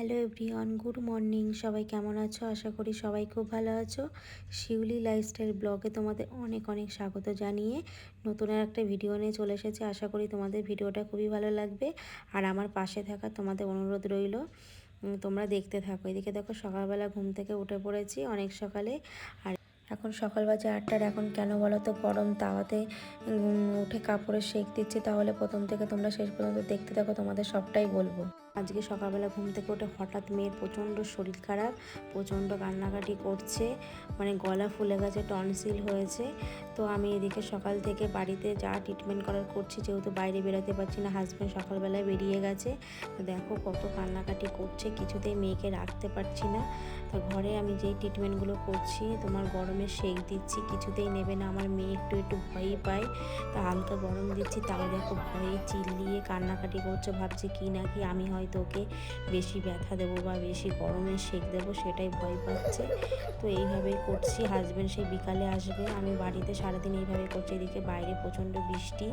Hello everyone, good morning. সবাই কেমন আছো? আশা করি সবাই খুব ভালো আছো। শিউলি লাইফস্টাইল ব্লগে তোমাদের অনেক অনেক স্বাগত জানিয়ে নতুন আর একটা ভিডিও নিয়ে চলে এসেছি। আশা করি তোমাদের ভিডিওটা খুবই ভালো লাগবে। আর আমার পাশে থাকা তোমাদের অনুরোধ রইল তোমরা দেখতে থাকো। এদিকে দেখো, সকালবেলা ঘুম থেকে উঠে পড়েছি অনেক সকালে। আর এখন সকাল বাজে আটটার। এখন কেন বলো তো, গরম তাওয়াতে উঠে কাপড়ে সেঁক দিচ্ছে। তাহলে প্রথম থেকে তোমরা শেষ পর্যন্ত দেখতে থাকো, তোমাদের সবটাই বলব। আজকে সকালবেলা ঘুম থেকে উঠে হঠাৎ মেয়ের প্রচণ্ড শরীর খারাপ, প্রচণ্ড কান্নাকাটি করছে মানে গলা ফুলে গেছে, টনসিল হয়েছে। তো আমি এদিকে সকাল থেকে বাড়িতে যা ট্রিটমেন্ট করার করছি, যেহেতু বাইরে বেরোতে পারছি না হাজব্যান্ড সকালবেলায় বেরিয়ে গেছে। তো দেখো কত কান্নাকাটি করছে, কিছুতেই মেয়েকে রাখতে পারছি না। তো ঘরে আমি যেই ট্রিটমেন্টগুলো করছি, তোমার গরমে সেক দিচ্ছি, কিছুতেই নেবে না। আমার মেয়ে একটু একটু ভয়ই পায়। তা হালকা গরম দিচ্ছি, তাও দেখো ভয়ে চিল্লিয়ে কান্নাকাটি করছে, ভাবছে কি না কি আমি হয়তো ওকে বেশি ব্যথা দেবো বা বেশি গরমে সেক দেবো সেটাই ভয় পাচ্ছে। তো এইভাবেই করছি। হাজব্যান্ড সেই বিকালে আসবে। আমি বাড়িতে সারাদিন এইভাবে করছি। এদিকে বাইরে প্রচণ্ড বৃষ্টি।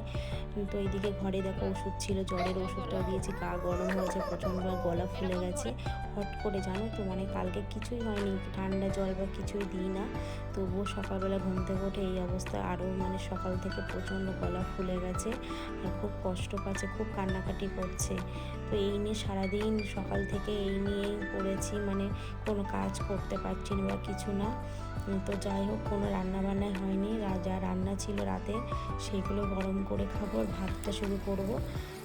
তো এইদিকে ঘরে দেখো ওষুধ ছিল, জ্বরের ওষুধটাও দিয়েছি। গা গরম হয়েছে, প্রচণ্ড গলা ফুলে গেছে। হট করে জানো তো মানে কালকে কিছুই হয়নি। ঠান্ডা জল বা কিছুই দিই না। তবুও সকালবেলা ঘুম থেকে উঠে এই অবস্থা আরও মানে সকাল থেকে প্রচণ্ড গলা ফুলে গেছে। আর খুব কষ্ট পাচ্ছে, খুব কান্নাকাটি করছে। তো এই নিয়ে সারাদিন সকাল থেকে এই নিয়েই পড়েছি মানে কোনো কাজ করতে পারছি না বা কিছু না। তো যাই হোক, কোনো রান্না বান্না হয়নি যা রান্না ছিল রাতে, সেগুলো গরম করে খাব ভাতটা শুরু করব।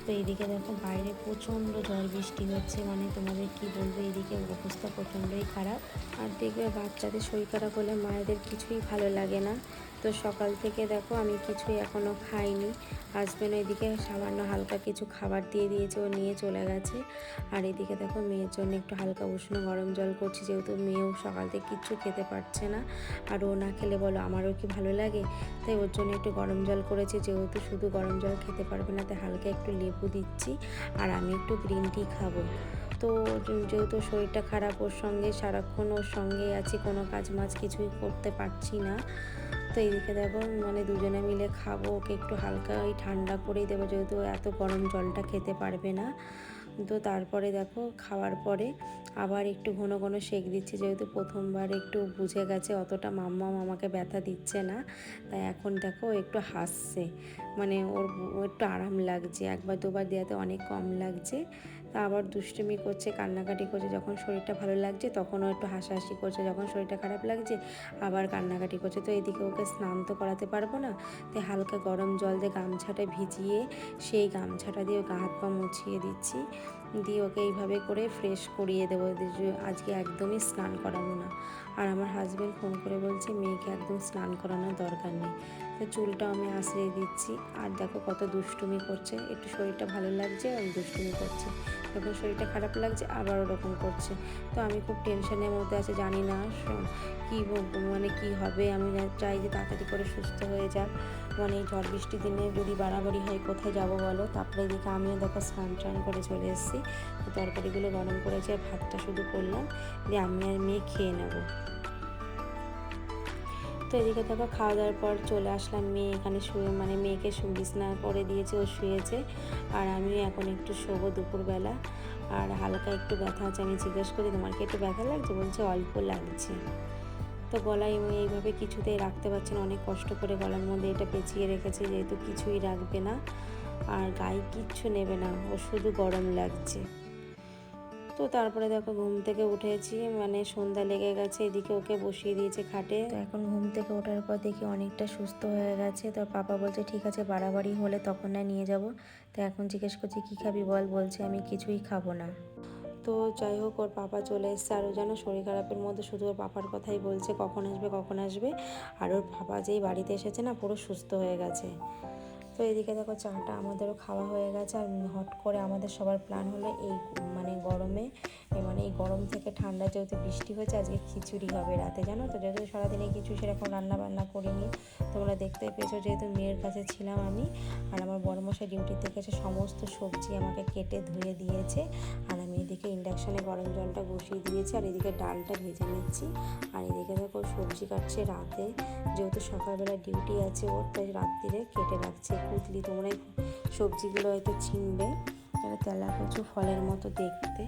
তো এইদিকে দেখো, বাইরে প্রচণ্ড ঝড় বৃষ্টি হচ্ছে মানে তোমাদের কি বলব এইদিকে অবস্থা প্রচণ্ডই খারাপ। আর দেখবে বাচ্চাদের শরীর খারাপ হলে মায়েদের কিছুই ভালো লাগে না। তো সকাল থেকে দেখো আমি কিছুই এখনও খাইনি। হাজব্যান্ড এদিকে সামান্য হালকা কিছু খাবার দিয়ে দিয়েছে, ও নিয়ে চলে গেছে। আর এদিকে দেখো মেয়ের জন্য একটু হালকা উষ্ণ গরম জল করছি, যেহেতু মেয়েও সকাল থেকে কিচ্ছু খেতে পারছে না। আর ও না খেলে বলো আমারও কি ভালো লাগে? তাই ওর জন্য একটু গরম জল করেছি, যেহেতু শুধু গরম জল খেতে পারবে না, তাই হালকা একটু লেবু দিচ্ছি আর আমি একটু গ্রিন টি খাব। তো যেহেতু শরীরটা খারাপ, ওর সঙ্গে সারাক্ষণ ওর সঙ্গে আছি, কোনো কাজ মাজ কিছুই করতে পারছি না। তো এইদিকে দেখো মানে দুজনে মিলে খাব। ওকে একটু হালকা ওই ঠান্ডা করেই দেবো, যেহেতু এত গরম জলটা খেতে পারবে না। তো তারপরে দেখো, খাওয়ার পরে আবার একটু ঘন ঘন সেক দিচ্ছি, যেহেতু প্রথমবার একটু বুঝে গেছে অতটা মাম্মা আমাকে ব্যথা দিচ্ছে না। তাই এখন দেখো একটু হাসছে। মানে ওর একটু আরাম লাগছে। একবার দুবার দেওয়াতে অনেক কম লাগছে। তা আবার দুষ্টুমি করছে, কান্নাকাটি করছে, যখন শরীরটা ভালো লাগছে তখনও একটু হাসাহাসি করছে, যখন শরীরটা খারাপ লাগছে আবার কান্নাকাটি করছে। তো এদিকে ওকে স্নান তো করাতে পারব না তাই হালকা গরম জল দিয়ে গামছাটা ভিজিয়ে সেই গামছাটা দিয়ে গা হাত পা মুছিয়ে দিচ্ছি। দিয়ে ওকে এইভাবে করে ফ্রেশ করিয়ে দেবো। আজকে একদমই স্নান করাবো না। আর আমার হাজব্যান্ড ফোন করে বলছে, মেয়েকে একদম স্নান করানোর দরকার নেই। তো চুলটা আমি আশ্রয় দিচ্ছি। আর দেখো কত দুষ্টুমি করছে। একটু শরীরটা ভালো লাগছে আর দুষ্টুমি করছে। যখন শরীরটা খারাপ লাগছে, আবার ওরকম করছে। তো আমি খুব টেনশনের মধ্যে আছে, জানি না কী মানে কি হবে? আমি চাই যে তাড়াতাড়ি করে সুস্থ হয়ে যাক। মানে ঝড় বৃষ্টির দিনে যদি বাড়াবাড়ি হয়, কোথায় যাব বলো? তারপরে এদিকে আমিও দেখো স্নান টান করে চলে এসেছি। তরকারিগুলো গরম করেছি আর ভাতটা শুধু করলাম। দিয়ে আমি আর মেয়ে খেয়ে নেব। তো এদিকে দেখো খাওয়া দাওয়ার পর চলে আসলাম মেয়ে। এখানে শুয়ে মানে মেয়েকে বিছনা করে দিয়েছে, ও শুয়েছে। আর আমি এখন একটু শোবো দুপুরবেলা। আর হালকা একটু ব্যথা আছে, আমি জিজ্ঞেস করি, তোমার কি একটু ব্যথা লাগছে? বলছে, অল্প লাগছে। তো গলায় আমি এইভাবে কিছুতেই রাখতে পারছি না। অনেক কষ্ট করে গলার মধ্যে এটা পেঁচিয়ে রেখেছি, যেহেতু কিছুই রাখবে না আর গায়ে কিচ্ছু নেবে না, ও শুধু গরম লাগছে। তো তারপরে দেখো ঘুম থেকে উঠেছি মানে সন্ধ্যা লেগে গেছে, এদিকে ওকে বসিয়ে দিয়েছে খাটে। তো এখন ঘুম থেকে ওঠার পর দেখি অনেকটা সুস্থ হয়ে গেছে, তো পাপা বলছে, ঠিক আছে, বাড়াবাড়ি হলে তখন না নিয়ে যাব। তো এখন জিজ্ঞেস করছি, কী খাবি বল? বলছে, আমি কিছুই খাব না। তো যাই হোক, ওর পাপা চলে এসছে। আরও যেন শরীর খারাপের মধ্যে শুধু ওর পাপার কথাই বলছে, কখন আসবে কখন আসবে। আর ওর পাপা যেই বাড়িতে এসেছে না, পুরো সুস্থ হয়ে গেছে। তো এদিকে দেখো চাটা আমাদেরও খাওয়া হয়ে গেছে আর হট করে আমাদের সবার প্ল্যান হলো এই মানে গরমে মানে এই গরম থেকে ঠান্ডা যেহেতু বৃষ্টি হয়েছে, আজকে খিচুড়ি হবে রাতে, জানো তো? যেহেতু সারাদিনে কিছু সেরকম রান্না বান্না করিনি, তোমরা দেখতে পেয়েছ যেহেতু মেয়ের কাছে ছিলাম আমি, আর আমার বড়মশাই ডিউটি থেকে এসে সমস্ত সবজি আমাকে কেটে ধুয়ে দিয়েছে, আর আমি এদিকে ইন্ডাকশানে গরম জলটা বসিয়ে দিয়েছি, আর এদিকে ডালটা ভেজে নিচ্ছি, আর এদিকে দেখো সবজি কাটছে রাতে, যেহেতু সকালবেলা ডিউটি আছে ওর, তাই রাত্রিরে কেটে রাখছে। কুতলি তোমরা সবজিগুলো হয়তো এটা তেলা কচু ফলের মতো দেখতে।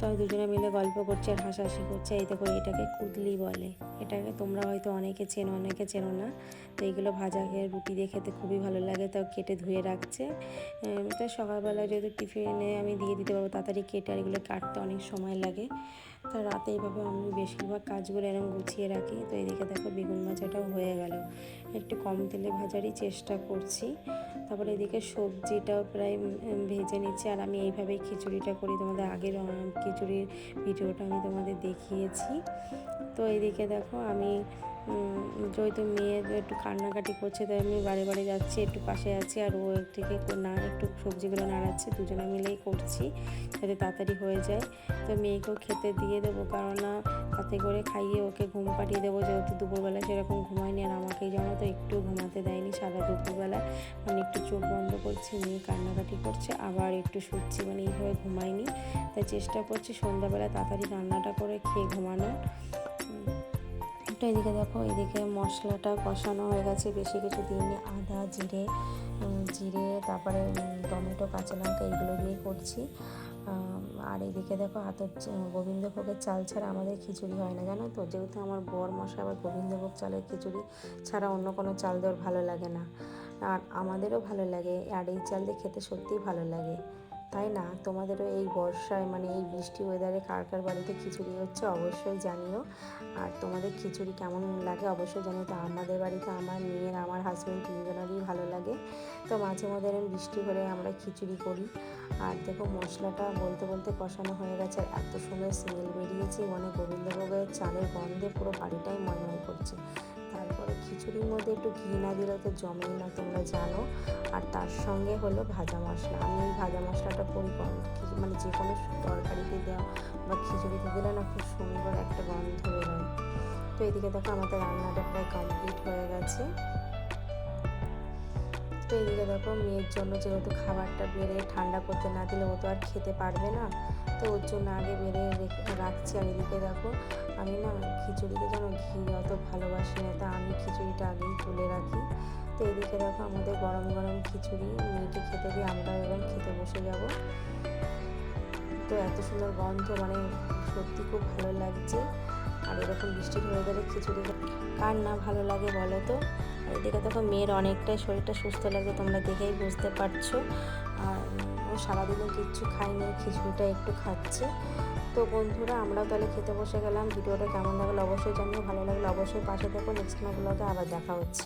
তো দুজনে মিলে গল্প করছে আর হাসাহাসি করছে। এই দেখো, এটাকে কুদলি বলে। এটাকে তোমরা হয়তো অনেকে চেনো অনেকে চেনো না। তো এইগুলো ভাজা খেয়ে রুটি দিয়ে খেতে খুবই ভালো লাগে তাও কেটে ধুয়ে রাখছে। তো সকালবেলা যেহেতু টিফিনে আমি দিয়ে দিতে পারব, তাড়াতাড়ি কেটে আর এগুলো কাটতে অনেক সময় লাগে। তো রাতে এইভাবে আমি বেশিরভাগ কাজগুলো এরকম গুছিয়ে রাখি। তো এদিকে দেখো বেগুন ভাজাটাও হয়ে গেল। একটু কম তেলে ভাজারই চেষ্টা করছি। তারপরে এদিকে সবজিটাও প্রায় ভেজে নিচ্ছি। আর আমি এইভাবেই খিচুড়িটা করি। তোমাদের আগের খিচুড়ির ভিডিওটা আমি তোমাদের দেখিয়েছি। তো এদিকে দেখো আমি যেহেতু মেয়ে একটু কান্নাকাটি করছে, তাই আমি বারে বারে যাচ্ছি, একটু পাশে আছি আর ও থেকে না, একটু সবজিগুলো নাড়াচ্ছে, দুজনে মিলেই করছি যাতে তাড়াতাড়ি হয়ে যায়। তো মেয়েকেও খেতে দিয়ে দেবো, কেননা তাতে করে খাইয়ে ওকে ঘুম পাঠিয়ে দেবো, যেহেতু দুপুরবেলা সেরকম ঘুমায়নি আর আমাকেই জানো তো একটু ঘুমাতে দেয়নি, সারা দুপুরবেলা। মানে একটু চোখ বন্ধ করছি, মেয়ে কান্নাকাটি করছে, আবার একটু শুচ্ছি মানে এইভাবে ঘুমায়নি। তাই চেষ্টা করছি সন্ধ্যাবেলা তাড়াতাড়ি রান্নাটা করে খেয়ে ঘুমানোর। তো এদিকে দেখো, এদিকে মশলাটা কষানো হয়ে গেছে বেশি কিছু দিইনি, আদা, জিরে জিরে, তারপরে টমেটো, কাঁচা লঙ্কা এগুলো দিয়ে করছি। আর এদিকে দেখো আতর গোবিন্দভোগের চাল ছাড়া আমাদের খিচুড়ি হয় না, জানো তো? যেহেতু আমার বর মশা আবার গোবিন্দভোগ চালের খিচুড়ি ছাড়া অন্য কোনো চাল দেওয়ার ভালো লাগে না। আর আমাদেরও ভালো লাগে, আর এই চাল দিয়ে খেতে সত্যিই ভালো লাগে। তাই না? তোমাদেরও এই বর্ষায় মানে এই বৃষ্টি ওয়েদারে কার কার বাড়িতে খিচুড়ি হচ্ছে অবশ্যই জানিও। আর তোমাদের খিচুড়ি কেমন লাগে অবশ্যই জানিও। তো আমাদের বাড়িতে আমার মেয়ের, আমার হাজব্যান্ড তিনজনেরই ভালো লাগে। তো মাঝে মধ্যে বৃষ্টি হলে আমরা খিচুড়ি করি। আর দেখো মশলাটা বলতে বলতে কষানো হয়ে গেছে। আর এত সুন্দর স্মেল বেরিয়েছে। মানে গোবিন্দভোগের চালের গন্ধে পুরো বাড়িটাই ময়ময় করছে। তারপরে খিচুড়ির মধ্যে একটু ঘি না দিলে তো জমেই না, তোমরা জানো। আর তার সঙ্গে হলো ভাজা মশলা। আমি এই ভাজা মশলাটা কিছু মানে যে কোনো তরকারিতে দেওয়া বা খিচুড়িতে দিলে না খুব সুন্দর একটা গন্ধ বেরোয়। তো এদিকে দেখো আমাদের রান্নাটা প্রায় কমপ্লিট হয়ে গেছে। তো এদিকে দেখো মেয়ের জন্য যেহেতু খাবারটা বেড়ে ঠান্ডা করতে না দিলে ও তো আর খেতে পারবে না, তো ওর জন্য আগে বেড়ে রেখে রাখছি। আর এদিকে দেখো আমি না খিচুড়িতে যেন ঘি অত না তা আমি খিচুড়িটা আগেই তুলে রাখি। তো এদিকে দেখো আমাদের গরম গরম খিচুড়ি মেয়েকে খেতে দিয়ে আমরা এবার খেতে বসে যাব। তো এত সুন্দর গন্ধ মানে সত্যি খুব ভালো লাগছে। আর এরকম বৃষ্টির ওয়েদারে খিচুড়ি কার না ভালো লাগে বলো তো? আর এদিকে দেখো মেয়ের অনেকটাই শরীরটা সুস্থ লাগে তোমরা দেখেই বুঝতে পারছ। আর ও সারাদিনে কিচ্ছু খায়নি, খিচুড়িটা একটু খাচ্ছে। তো বন্ধুরা, আমরাও তাহলে খেতে বসে গেলাম। ভিডিওটা কেমন লাগল অবশ্যই জানিয়ে ভালো লাগল অবশ্যই পাশে থাকো। নেক্সট ব্লগে আবার দেখা হচ্ছে।